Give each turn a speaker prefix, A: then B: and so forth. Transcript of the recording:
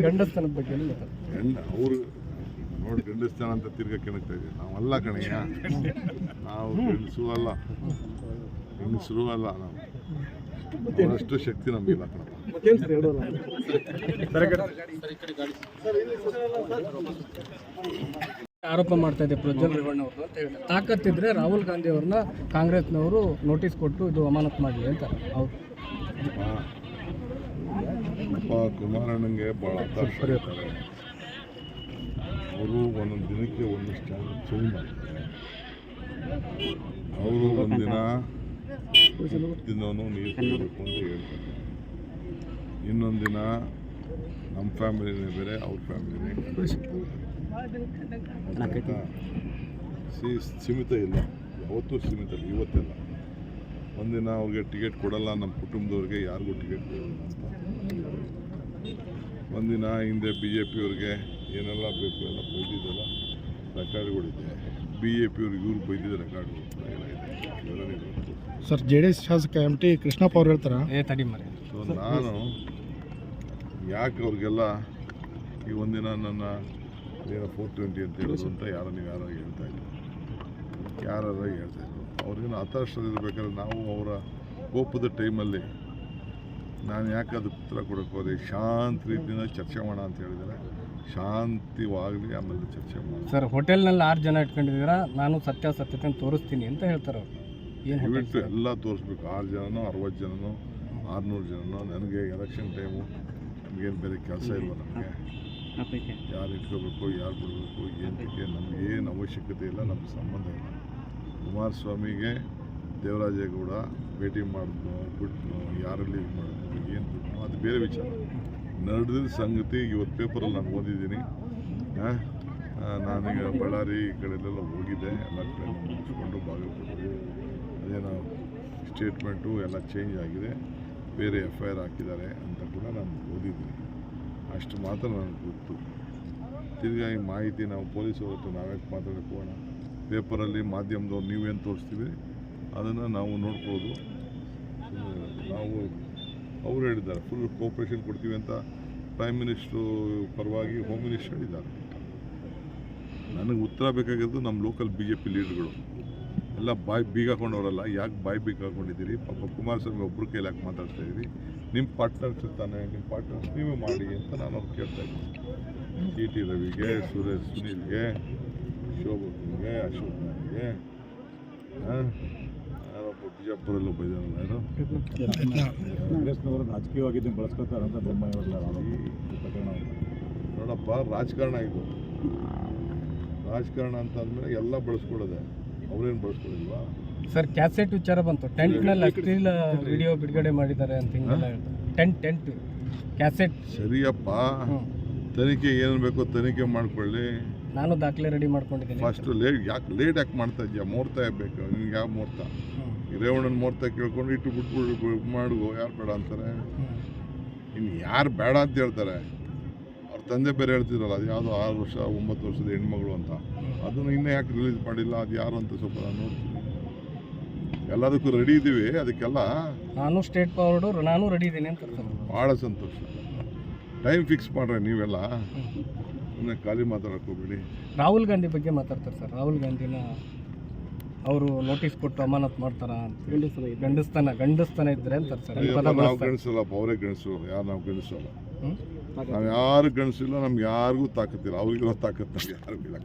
A: ಗಂಡಸ್ತನದ ಬಗ್ಗೆ
B: ಅವರು ನೋಡಿ ಗಂಡಸ್ತಾನ ಅಂತ ತಿರ್ಗಾ ಕೆಣಕ್ತಾ ಇದ್ದೀವಿ. ನಾವಲ್ಲ ಕಣಯ್ಯ. ನಾವು ಹೆಣಸು ಅಲ್ಲ. ಹೆಣಸರು ಅಲ್ಲ ನಾವು. ಅಷ್ಟು ಶಕ್ತಿ ನಮಗಿಲ್ಲ ಕಣಪ್ಪ.
A: ಆರೋಪ ಮಾಡ್ತಾ ಇದೆ ಪ್ರಜ್ವಲ್ ರೇವಣ್ಣ ಅವರು ಅಂತ ಹೇಳಿದ್ದಾರೆ ತಾಕತ್ತಿದ್ರೆ ರಾಹುಲ್ ಗಾಂಧಿ ಅವ್ರನ್ನ ಕಾಂಗ್ರೆಸ್ನವರು ನೋಟಿಸ್ ಕೊಟ್ಟು ಇದು ಅಮಾನತ್ ಮಾಡಲಿ ಅಂತ. ಅವ್ರು
B: ಕುಮಾರಣ್ಣಂಗೆ ಭಾಳ ಇರ್ತಾರೆ ಅವರು ಒಂದೊಂದು ದಿನಕ್ಕೆ ಒಂದಷ್ಟು ಸ್ಟ್ಯಾಂಡ್ ಚೇಂಜ್ ಮಾಡ್ತಾರೆ. ಅವರು ಒಂದಿನ ತಿನ್ನೋನು ನೀರು ಕುಡಿಬೇಕು ಅಂತ ಹೇಳ್ತಾರೆ. ಇನ್ನೊಂದು ದಿನ ನಮ್ಮ ಫ್ಯಾಮಿಲಿನೇ ಬೇರೆ ಅವ್ರ ಫ್ಯಾಮಿಲಿನೇ? ಸಿ ಸೀಮಿತ ಇಲ್ಲ. ಯಾವತ್ತೂ ಸೀಮಿತ ಇಲ್ಲ ಇವತ್ತೆಲ್ಲ ಒಂದಿನ ಅವ್ರಿಗೆ ಟಿಕೆಟ್ ಕೊಡಲ್ಲ ನಮ್ಮ ಕುಟುಂಬದವ್ರಿಗೆ ಯಾರಿಗೂ ಟಿಕೆಟ್ ಕೊಡಲ್ಲ ಅಂತ. ಒಂದಿನ ಹಿಂದೆ ಬಿ ಜೆ ಪಿಯವ್ರಿಗೆ ಏನೆಲ್ಲ ಬೇಕು ಎಲ್ಲ ಬೈದಿದ್ದೆಲ್ಲ ರೆಕಾರ್ಡ್ಗಳಿದೆ ಬಿ ಜೆ ಪಿಯವ್ರಿಗೆ ಇವ್ರು ಬೈದಿದ್ದ ರೆಕಾರ್ಡ್ಗಳು
C: ಸರ್ ಜೆ ಡಿ ಎಸ್ ಶಾಸಕ ಎಂ ಟಿ ಕೃಷ್ಣಪ್ಪ ಅವ್ರು ಹೇಳ್ತಾರೆ?
A: ಏ ತಡಿ ಮರಿ
B: ಸೊ ನಾನು ಯಾಕೆ ಅವ್ರಿಗೆಲ್ಲ ಈ ಒಂದಿನ ನನ್ನ ಏನೋ ಫೋರ್ ಟ್ವೆಂಟಿ ಅಂತ ಹೇಳೋದು ಅಂತ ಯಾರೋ ನೀವು ಯಾರೋ ಹೇಳ್ತಾ ಇದ್ರು. ಯಾರು ಹೇಳ್ತಾ ಇದ್ರು. ಅವ್ರಿಗೇನು ಹತಾಶರಿರ್ಬೇಕಾದ್ರೆ ನಾವು ಅವರ ಕೋಪದ ಟೈಮಲ್ಲಿ ನಾನು ಯಾಕೆ ಅದಕ್ಕೆ ಉತ್ತರ ಕೊಡೋಕೆ ಹೋದೆ? ಶಾಂತ ರೀತಿಯಿಂದ ಚರ್ಚೆ ಮಾಡೋಣ ಅಂತ ಹೇಳಿದರೆ ಶಾಂತಿವಾಗಲಿ ಆಮೇಲೆ ಚರ್ಚೆ ಮಾಡಿ
A: ಸರ್ ಹೋಟೆಲ್ನಲ್ಲಿ ಆರು ಜನ ಇಟ್ಕೊಂಡಿದ್ದೀರಾ? ನಾನು ಸತ್ಯ ಸತ್ಯಾಸತ್ಯತೆ ತೋರಿಸ್ತೀನಿ ಅಂತ ಹೇಳ್ತಾರೆ ಅವರು. ಏನು
B: ಎಲ್ಲ ತೋರಿಸ್ಬೇಕು. ಆರು ಜನನೋ ಅರವತ್ತು ಜನನೋ ಆರುನೂರು ಜನನೋ ನನಗೆ ಎಲೆಕ್ಷನ್ ಟೈಮು ನಮಗೇನು ಬೇರೆ ಕೆಲಸ ಇಲ್ಲ ನಮಗೆ? ಯಾರು ಇಟ್ಕೋಬೇಕು ಯಾರು ಬಿಡಬೇಕು ಏನಕ್ಕೆ ನಮಗೇನು ಅವಶ್ಯಕತೆ ಇಲ್ಲ ನಮ್ಮ ಸಂಬಂಧ ಇಲ್ಲ. ಕುಮಾರಸ್ವಾಮಿಗೆ ದೇವರಾಜೇಗೌಡ ಭೇಟಿ ಮಾಡಿದ್ನು, ಬಿಟ್ನು, ಯಾರಲ್ಲಿ ಇದು ಏನು ಬಿಟ್ನು, ಅದು ಬೇರೆ ವಿಚಾರ. ನಡೆದಿದ್ದ ಸಂಗತಿ ಇವತ್ತು ಪೇಪರಲ್ಲಿ ನಾನು ಓದಿದ್ದೀನಿ. ನಾನೀಗ ಬಳ್ಳಾರಿ ಈ ಕಡೆಲೆಲ್ಲ ಹೋಗಿದ್ದೆ. ಎಲ್ಲ ಕಡೆ ಮುಗಿಸ್ಕೊಂಡು ಬಾಗಲಕೋಟೆ ಅದೇನೋ ಸ್ಟೇಟ್ಮೆಂಟು ಎಲ್ಲ ಚೇಂಜ್ ಆಗಿದೆ. ಬೇರೆ ಎಫ್ ಐ ಆರ್ ಹಾಕಿದ್ದಾರೆ ಅಂತ ಕೂಡ ನಾನು ಓದಿದ್ದೀನಿ. ಅಷ್ಟು ಮಾತ್ರ ನನಗೆ ಗೊತ್ತು. ತಿರ್ಗಾ ಈ ಮಾಹಿತಿ ನಾವು ಪೊಲೀಸವ್ರ ಹತ್ರ ನಾವ್ಯಾಕೆ ಮಾತಾಡಕ್ಕೆ ಹೋಗೋಣ? ಪೇಪರಲ್ಲಿ ಮಾಧ್ಯಮದವ್ರು ನೀವೇನು ತೋರಿಸ್ತೀವಿ ಅದನ್ನು ನಾವು ನೋಡ್ಬೋದು. ನಾವು ಅವರು ಹೇಳಿದ್ದಾರೆ ಫುಲ್ ಕೋಪ್ರೇಷನ್ ಕೊಡ್ತೀವಿ ಅಂತ ಪ್ರೈಮ್ ಮಿನಿಸ್ಟ್ರು ಪರವಾಗಿ ಹೋಮ್ ಮಿನಿಸ್ಟರ್ ಹೇಳಿದ್ದಾರೆ. ನನಗೆ ಉತ್ತರ ಬೇಕಾಗಿರೋದು ನಮ್ಮ ಲೋಕಲ್ ಬಿ ಜೆ ಪಿ ಲೀಡರ್ಗಳು ಎಲ್ಲ ಬಾಯಿ ಬೀಗ ಹಾಕೊಂಡವರಲ್ಲ ಯಾಕೆ ಬಾಯಿ ಬೀಗ ಹಾಕೊಂಡಿದ್ದೀರಿ ಪಾಪ ಕುಮಾರಸ್ವಾಮಿ ಒಬ್ಬರು ಕೈಲಿ ಯಾಕೆ ಮಾತಾಡ್ತಾ ಇದ್ದೀರಿ ನಿಮ್ಮ ಪಾರ್ಟ್ನರ್ಸ್ ಇರ್ತಾನೆ ನಿಮ್ಮ ಪಾರ್ಟ್ನರ್ಸ್ ನೀವೇ ಮಾಡಿ ಅಂತ ನಾನು ಅವ್ರು ಕೇಳ್ತಾ ಇದ್ದೀನಿ. ಟಿ ಟಿ ರವಿಗೆ, ಸುರೇಶ್ ಸುನೀಲ್ಗೆ ಅಶೋಕ್ ನಾಯ್ಗೆ ಯಾರೊಬ್ಬ ಬಿಜಾಪುರಲ್ಲೂ ಬೈದಾನಲ್ಲ ಯಾರು
D: ಕಾಂಗ್ರೆಸ್ನವರು ರಾಜಕೀಯವಾಗಿ ಇದನ್ನು ಬಳಸ್ಕೊತಾರೆ ಅಂತ ಬೊಮ್ಮಾಯಿಯವರೆಲ್ಲ
B: ನೋಡಪ್ಪ ರಾಜಕಾರಣ ಇದು. ರಾಜಕಾರಣ ಅಂತ ಅಂದಮೇಲೆ ಎಲ್ಲ ಬಳಸ್ಕೊಳ್ಳೋದೆ. ಅವ್ರೇನು ಬಳಸ್ಕೊಳ್ಳಿಲ್ವಾ?
A: ಸರ್ ಕ್ಯಾಸೆಟ್ ವಿಚಾರ ಬಂತು. ಟೆಂಟ್ ಅಶ್ಲೀಲ ವಿಡಿಯೋ ಬಿಡುಗಡೆ ಮಾಡಿದ್ದಾರೆ ಅಂತ ಹಿಂಗೆಲ್ಲ ಹೇಳ್ತಾರೆ. Tent tent cassette.
B: ಸರಿಯಪ್ಪ. ತನಿಖೆ ಏನು ಬೇಕೋ ತನಿಖೆ ಮಾಡ್ಕೊಳ್ಳಿ.
A: ನಾನು ದಾಖಲೆ ರೆಡಿ ಮಾಡ್ಕೊಂಡಿದ್ದೀನಿ.
B: ಫಸ್ಟ್ ಲೇಟ್ ಯಾಕೆ ಲೇಟ್ ಯಾಕೆ ಮಾಡ್ತಾ ಇದೆಯಾ ಮುಹೂರ್ತ ಬೇಕು? ನಿನ್ಗೆ ಯಾವ ಮುಹೂರ್ತ? ಹಿರೇವಣ್ಣನ ರೇವಣ್ಣನ ಮುಹೂರ್ತ ಕೇಳ್ಕೊಂಡು ಇಟ್ಟು ಬಿಟ್ಬಿಟ್ಟು ಮಾಡು ಯಾರು ಬೇಡ ಅಂತಾರೆ? ಇನ್ನು ಯಾರು ಬೇಡ ಅಂತ ಹೇಳ್ತಾರೆ? ಅವ್ರ ತಂದೆ ಬೇರೆ ಹೇಳ್ತಿರಲ್ಲ ಅದು ಯಾವುದೋ ಆರು ವರ್ಷ ಒಂಬತ್ತು ವರ್ಷದ ಹೆಣ್ಮಗಳು ಅಂತ. ಅದನ್ನು ಇನ್ನೂ ಯಾಕೆ ರಿಲೀಸ್ ಮಾಡಿಲ್ಲ? ಅದು ಯಾರು ಅಂತ ಸ್ವಲ್ಪ ನಾನು ನೋಡ್ತೀನಿ. ಎಲ್ಲದಕ್ಕೂ ರೆಡಿ ಇದ್ದೀವಿ ಅದಕ್ಕೆಲ್ಲ
A: ನಾನು ಸ್ಟೇಟ್ ಫಾರ್ವರ್ಡು ನಾನು ರೆಡಿ ಇದ್ದೀನಿ ಅಂತ
B: ಭಾಳ ಸಂತೋಷ. ಟೈಮ್ ಫಿಕ್ಸ್ ಮಾಡ್ರೆ ನೀವೆಲ್ಲ. ಸುಮ್ಮನೆ ಖಾಲಿ ಮಾತಾಡಕ್ಕೆ ಹೋಗ್ಬೇಡಿ.
A: ರಾಹುಲ್ ಗಾಂಧಿ ಬಗ್ಗೆ ಮಾತಾಡ್ತಾರೆ ಸರ್. ರಾಹುಲ್ ಗಾಂಧಿನ ಅವರು ನೋಟಿಸ್ ಕೊಟ್ಟು ಅಮಾನತ್ ಮಾಡ್ತಾರ ಅಂತ. ಗಂಡಸ್ತನ ಗಂಡಸ್ತನ ಇದ್ರೆ ಅಂತಾರೆ ಸರ್. ಈ ಪದ
B: ನಾವು
A: ಬಳಸ್ತಾರೆ.
B: ಗಣಿಸಲ್ಲಪ್ಪ ಅವರೇ ಗಣಿಸು ಯಾರು ನಾವು ಗಣಿಸಲ್ಲ
A: ಹ್ಮ್?
B: ನಾವು ಯಾರು ಗಣಿಸಿಲ್ಲ ನಮ್ಗೆ ಯಾರಿಗೂ ತಾಕತ್ತಿಲ್ಲ. ಅವ್ರಿಗಿರೋ ತಾಕತ್ತು ನಮ್ಗೆ ಯಾರಿಗೂ ಇಲ್ಲ